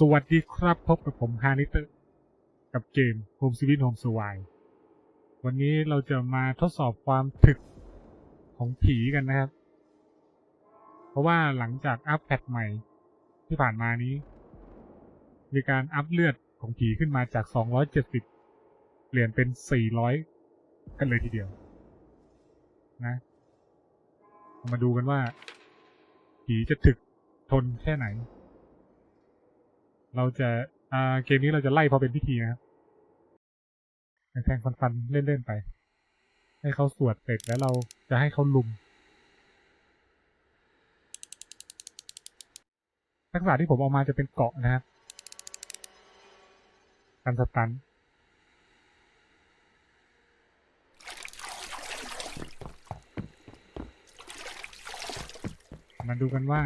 สวัสดีครับพบกับผมฮานิเตอร์กับเกม Home Sweet Home s w i วันนี้เราจะมาทดสอบความถึกของผีกันนะครับ เพราะว่าหลังจากอัปแพทใหม่ที่ผ่านมานี้ มีการอัพเลือดของผีขึ้นมาจาก 270 เปลี่ยนเป็น 400 กันเลยทีเดียว นะ มาดูกันว่า ผีจะถึกทนแค่ไหน เราจะอ่าเกมนี้เราจะไล่พอเป็นพิธีนะครับแทงฟันๆเล่นๆไป ให้เขาสวดเสร็จแล้วเราจะให้เขาลุมทักษะที่ผมเอามาจะเป็นเกาะนะครับกันสตันมาดูกันว่า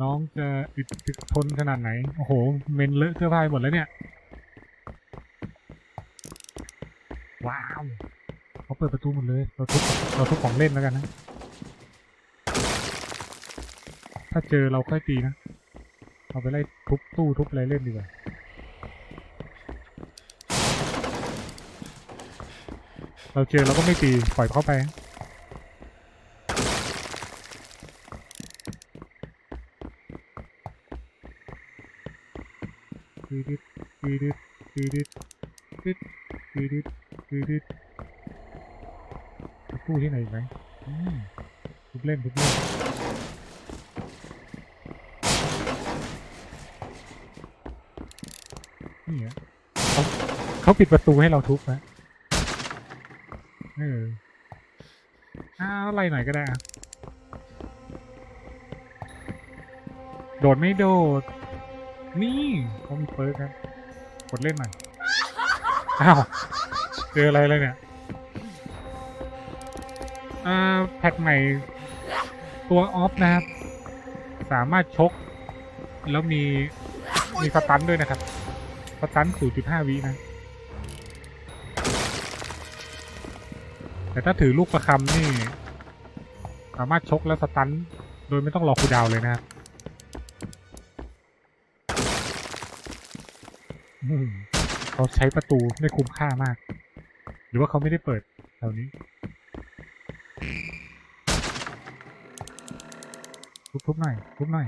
น้องจะอึดถึกทนขนาดไหน โอ้โห เมนเลอะเสื้อผ้าหมดแล้วเนี่ย ว้าวเขาเปิดประตูหมดเลย เราทุบเราทุบของเล่นแล้วกันนะ ถ้าเจอเราค่อยตีนะ เอาไปไล่ทุบตู้ทุบอะไรเล่นดีกว่าเราเจอเราก็ไม่ตีปล่อยเข้าไป ตืดตืดตืดตืดตืดตืดตืดตู้ที่ไหนอีกไหมทุบเล่นทุบเล่นนี่ฮะเขาเขาปิดประตูให้เราทุบนะเอออ้าวไล่หน่อยก็ได้อะโดดไม่โดด นี่เขามีเปิร์กครับกดเล่นหน่อยอ้าวเจออะไรเลยเนี่ยอ่าแพ็กใหม่ตัวออฟนะครับ สามารถชก แล้วมี มีสตันด้วยนะครับสตัน0.5วินะ แต่ถ้าถือลูกประคำนี่ สามารถชกแล้วสตันโดยไม่ต้องรอคูลดาวน์เลยนะครับ เขาใช้ประตูได้คุ้มค่ามาก หรือว่าเขาไม่ได้เปิดแถวนี้ ทุบๆหน่อยทุบหน่อย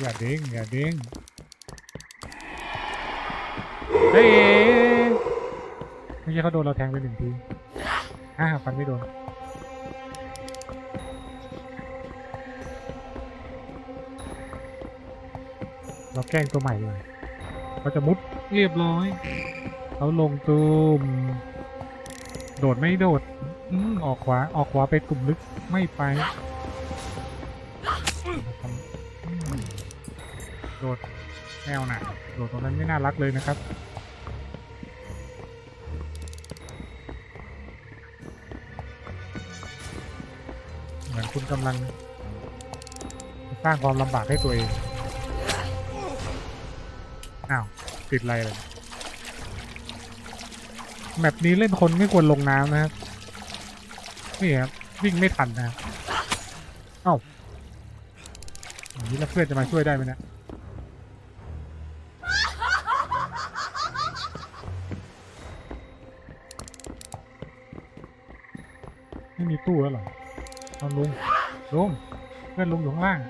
อย่าเด้งอย่าเด้งเฮ้ยเมื่อกี้เขาโดนเราแทงไปหนึ่งทีอ่าฟันไม่โดน เราแกล้งตัวใหม่เลยเขาจะมุดเรียบร้อยเขาลงตูมโดดไม่โดดอืมออกขวาออกขวาไปกลุ่มลึกไม่ไปอืมโดดแนวหนาโดดตรงนั้นไม่น่ารักเลยนะครับเหมือนคุณกำลัง สร้างความลำบากให้ตัวเอง อ้าวติดอะไรเลยแมปนี้เล่นคนไม่ควรลงน้ำนะครับนี่ครับวิ่งไม่ทันนะเอ้าอย่างนี้แล้วเพื่อนจะมาช่วยได้ไหมนะไม่มีตู้แล้วหรอเอาลุงลุงเพื่อนลุงอยู่ข้างล่าง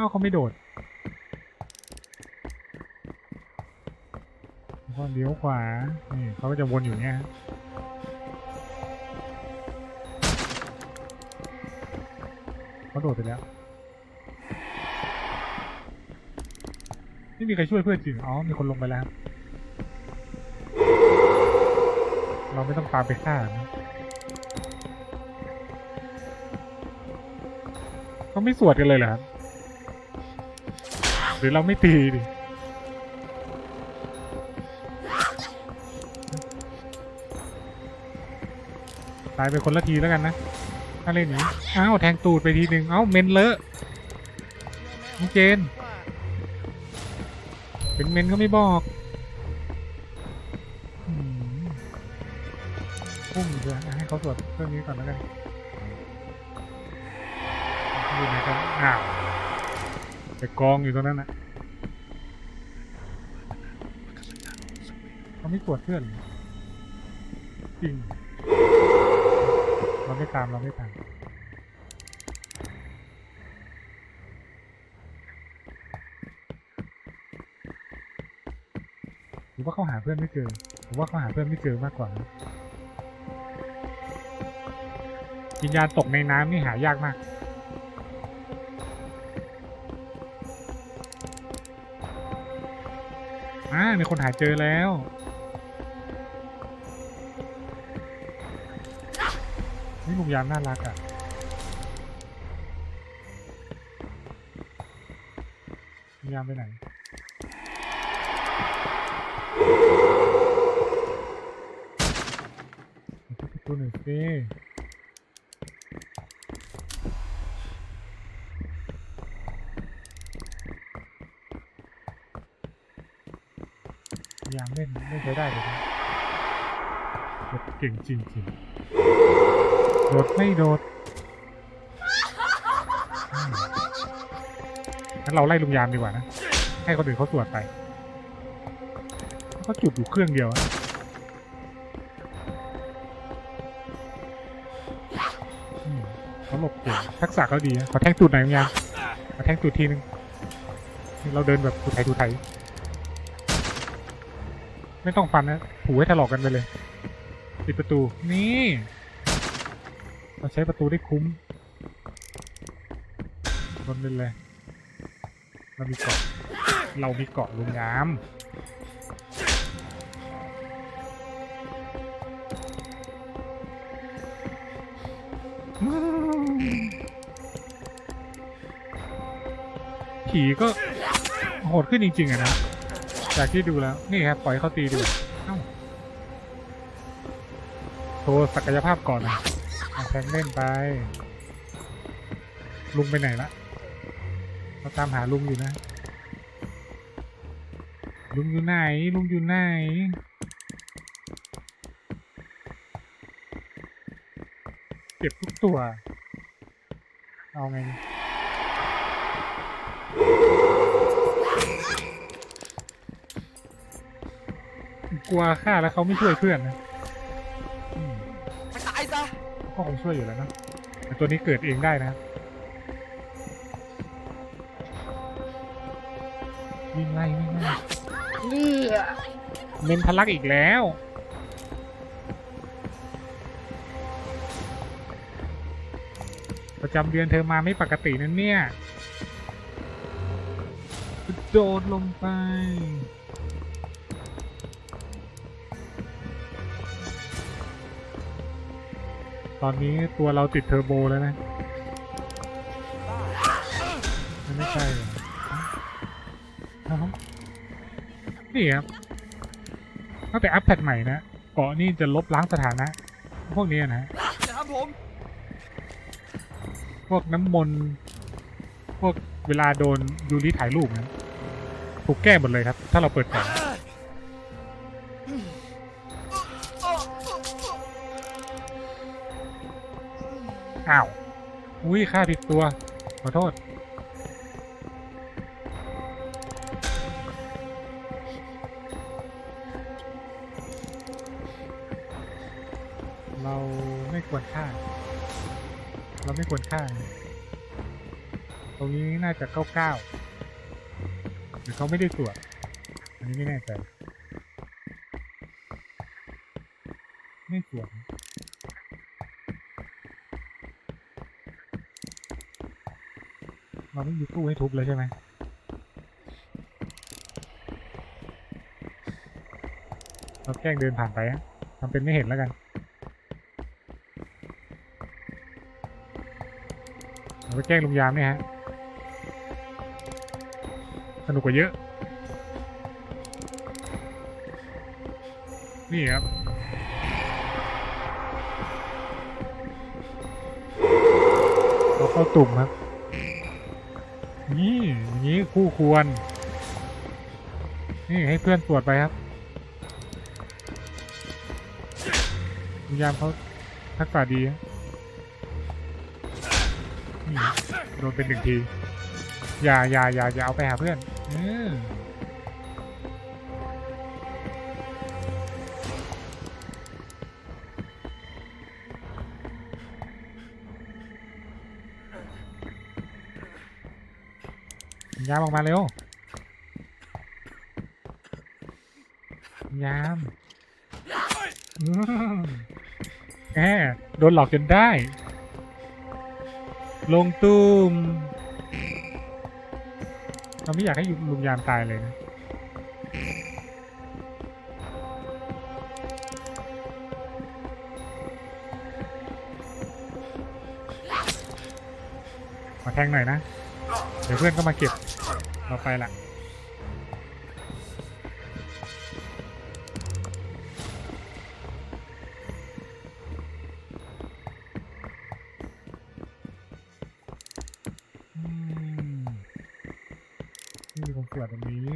อ้าเขาไม่โดดแล้วก็เลี้ยวขวา นี่เขาก็จะวนอยู่เนี้ยเขาโดดไปแล้ว ไม่มีใครช่วยเพื่อนจริง อ๋อ มีคนลงไปแล้ว เราไม่ต้องตามไปฆ่านะเขาไม่สวดกันเลยเหรอครับ หรือเราไม่ตีดิตายไปคนละทีแล้วกันนะถ้าเล่นอย่างนี้อ้าวแทงตูดไปทีหนึ่งเอ้าเมนเลอะน้องเจน เป็นเมนก็ไม่บอกพุ่งอยู่เลยให้เขาตรวจเรื่องนี้ก่อนแล้วกันอยู่ไหนกันอ้าว ไปกองอยู่ตรงนั้นนะเขาไม่ตรวจเพื่อนจริงเราไม่ตามเราไม่ตามหรือว่าเขาหาเพื่อนไม่เจอผมว่าเขาหาเพื่อนไม่เจอมากกว่าวิญญาณตกในน้ำนี่หายากมาก อ่ามีคนหาเจอแล้ว นี่ลุงยามน่ารักอะ ลุงยามไปไหนเปิดประตูหน่อยสิ ยามเล่นไม่ใช้ได้เลยนะเก่งจริงๆโดดไม่โดดงั้นเราไล่ลุงยามดีกว่านะ ให้คนอื่นเขาสวดไปเขาจุดอยู่เครื่องเดียวอะเขาหลบเก่งทักษะเขาดีนะขอแท่งตูดหน่อยมั้ยยังขอแท่งตูดทีนึง เราเดินแบบตูไทยตูไทย ไม่ต้องฟันนะผูให้ถลอกกันไปเลยปิดประตู นี่เราใช้ประตูได้คุ้มทนเป็นเลย เรามีเกาะ เรามีเกาะลุงงามผีก็โหดขึ้นจริงๆอะนะ จากที่ดูแล้ว นี่ครับปล่อยเขาตีดูเอ้าโชว์ศักยภาพก่อนนะอะแทงเล่นไป ลุงไปไหนละเราตามหาลุงอยู่นะ ลุงอยู่ไหน ลุงอยู่ไหนเก็บทุกตัว เอาไง กลัวฆ่าแล้วเขาไม่ช่วยเพื่อนนะอืมไปตายซะก็คงช่วยอยู่แล้วนะแต่ตัวนี้เกิดเองได้นะวิ่งไล่วิ่งไล่เมนทะลักอีกแล้วประจำเดือนเธอมาไม่ปกตินั่นเนี่ย โดดลงไป ตอนนี้ตัวเราติดเทอร์โบแล้วนะมันไม่ใช่เหรอเอ้านี่ครับตั้งแต่อัพแพทใหม่นะเกาะนี่จะลบล้างสถานะ พวกนี้นะจะทำผม พวกน้ำมนต์พวกเวลาโดนยูริถ่ายรูปนะถูกแก้หมดเลยครับ ถ้าเราเปิดก่อน อุ้ยฆ่าผิดตัว ขอโทษ เราไม่ควรฆ่า เราไม่ควรฆ่า ตรงนี้น่าจะเก้าเก้าหรือเขาไม่ได้ตรวจ อันนี้ไม่แน่ใจ ไม่ตรวจนะ เราไม่มีตู้ให้ทุบเลยใช่ไหมเราแกล้งเดินผ่านไปอะทำเป็นไม่เห็นแล้วกันเราไปแกล้งลุงยามเนี่ยฮะ สนุกกว่าเยอะ นี่ครับเราเข้าตุ่มครับ นี่อย่างนี้คู่ควร นี่ให้เพื่อนตรวจไปครับพยายามเขาทักษะดีอะโดนเป็นหนึ่งที อย่าอย่าอย่าอย่าเอาไปหาเพื่อน อ ยามออกมาเร็ว ยามแหมโดนหลอกจนได้ ลงตูมเราไม่อยากให้ลุงยามตายเลยนะ มาแทงหน่อยนะ เดี๋ยวเพื่อนก็มาเก็บ เราไปละอืมนี่มีคนสวดตรงนี้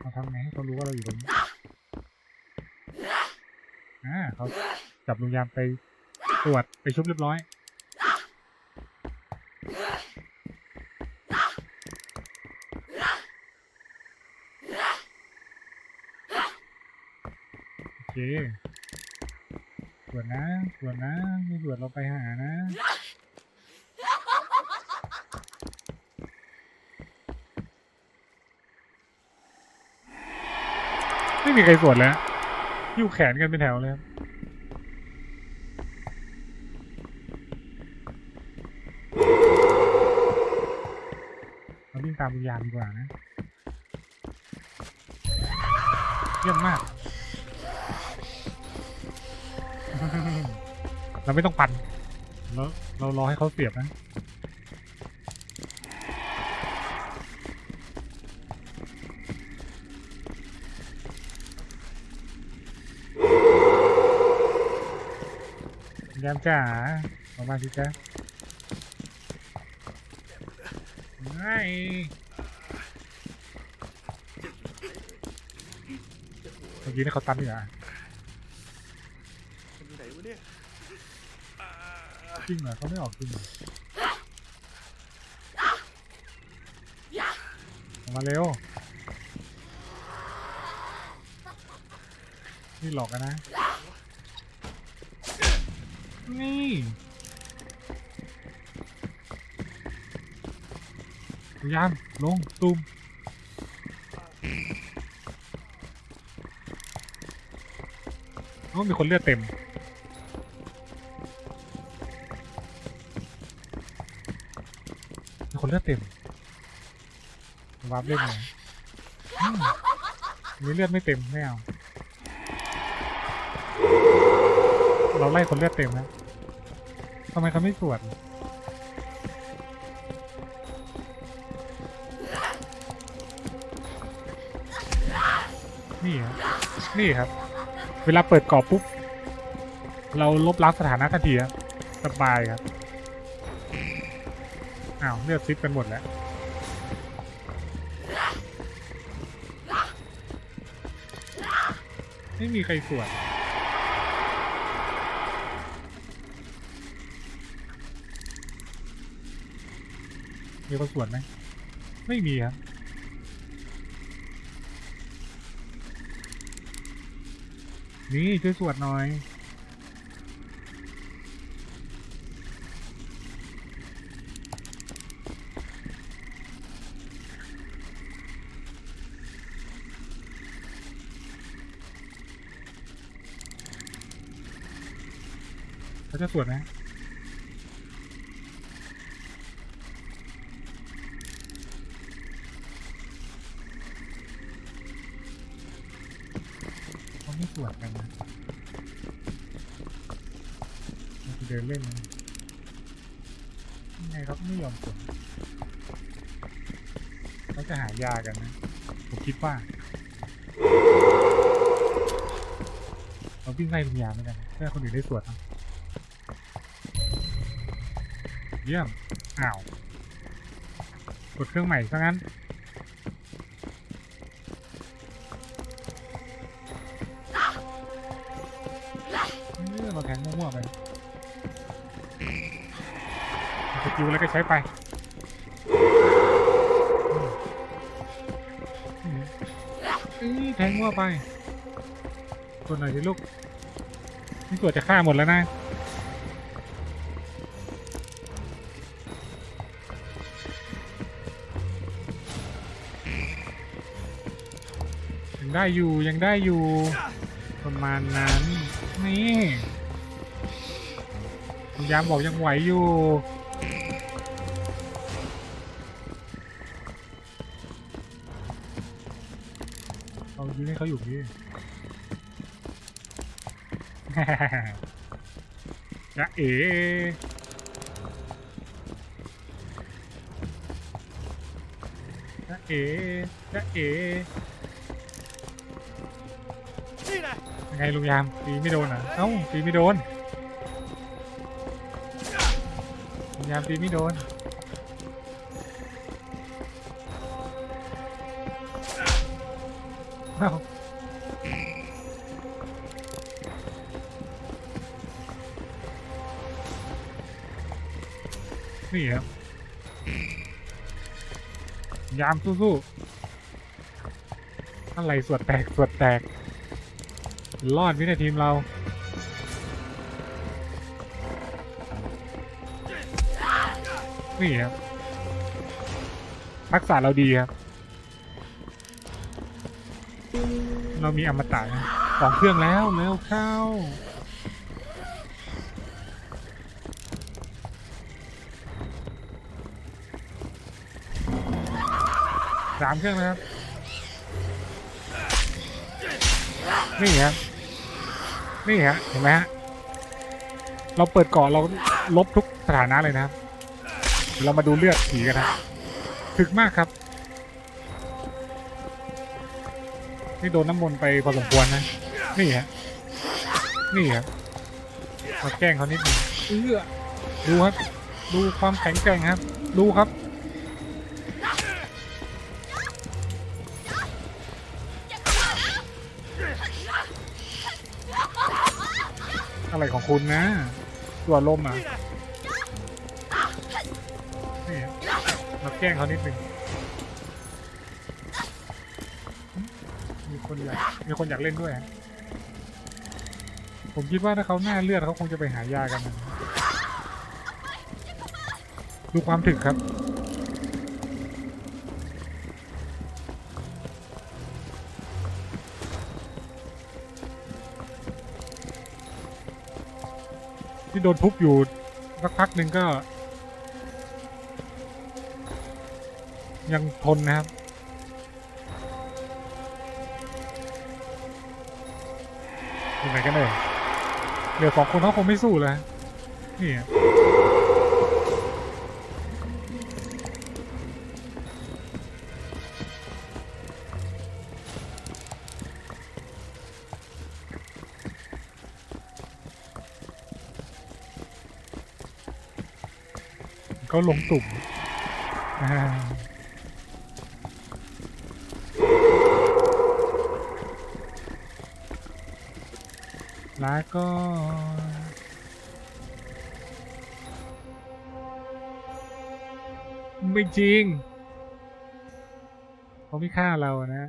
เราทำไงให้เขารู้ว่าเราอยู่ตรงนี้อ่าเขาจับลุงยามไป รวจไปชุบเรียบร้อย โอเคสวดนะสวดนะไม่สวดเราไปหานะ ไม่มีใครสวดแล้วอยู่แขนกันเป็นแถวเลยครับ ตามวิญญาณดีกว่านะ เยี่ยมมาก เราไม่ต้องปั่นเราเรารอให้เขาเสียบนะ ยามจ๋าออกมาสิจ๊ะ ไม่เมื่อกี้นี่เขาตันอยู่อะมันอยู่ไหนวะเนี่ยจริงเหรอเขาไม่ออกจริงเหรอออกมาเร็ว นี่หลอกกันนะ นี่ ยายามลงตูมโอ้มีคนเลือดเต็ม มีคนเลือดเต็มวาร์ปเล่นเลยอืมมีเลือดไม่เต็มไม่เอาเราไล่คนเลือดเต็มนะทำไมเขาไม่สวด นี่ครับนี่ครับ เวลาเปิดกรอบปุ๊บ เราลบล้างสถานะทันทีครับสบายครับอ้าวเลือดซิปกันหมดแล้วไม่มีใครสวดมีคนสวดไหมไม่มีครับ นี่ช่วยสวดหน่อย เขาจะสวดไห สวดกันนะเราจะเดินเล่นนะยังไงเขาก็ไม่ยอมสวดเขาจะหายากันนะ ผมคิดว่าเราวิ่งไล่ลุงยามไม่ได้เพื่อคนอื่นได้สวดนะเยี่ยมอ้าว กดเครื่องใหม่ซะงั้น ทงมั่วๆไปสกิลอะไรก็ใช้ไปแทงมั่วไปกดหน่อยสิลูกนี่กดจะฆ่าหมดแล้วนะยังได้อยู่ยังได้อยู่ประมาณนั้นนี่ ยามบอกยังไหวอยู่ เอายืนให้เขาอยู่นี่ จะเอ๋จะเอ๋จะเอ๋นี่นะยังไงลุงยามตีไม่โดนเหรอะเอ้าตีไม่โดน ยามตีไม่โดนเอ้านี่ครับ ยามสู้ๆอะไรสวดแตกสวดแตก รอดวินาทีมเรา นี่ครับทักษะเราดีครับ เรามีอมตะนะสองเครื่องแล้วเร็วเข้า สามเครื่องนะครับ นี่ครับ นี่ฮะ เห็นไหมฮะ เราเปิดเกาะเราลบทุกสถานะเลยนะครับ เรามาดูเลือดผีกันนะถึกมากครับ นี่โดนน้ำมนต์ไปพอสมควรนะ นี่ฮะ นี่ครับมาแกล้งเขานิดนึงเอื้อดูครับ ดูความแข็งแกร่งครับ ดูครับอะไรของคุณนะตัวลมอะนี่นะ นี่ฮะมาแกล้งเขานิดนึงมีคนอยากมีคนอยากเล่นด้วยฮะผมคิดว่าถ้าเขาหน้าเลือดเขาคงจะไปหายากันนะดูความถึกครับ ที่โดนทุบอยู่สักพักหนึ่งก็ ยังทนนะครับ อยู่ไหนกันเลยเหลือสองคนเขาคงไม่สู้แล้วนี่เขาลงตุ่มอ่า ล้วก็ไม่จริงเขาไม่ฆ่าเรานะ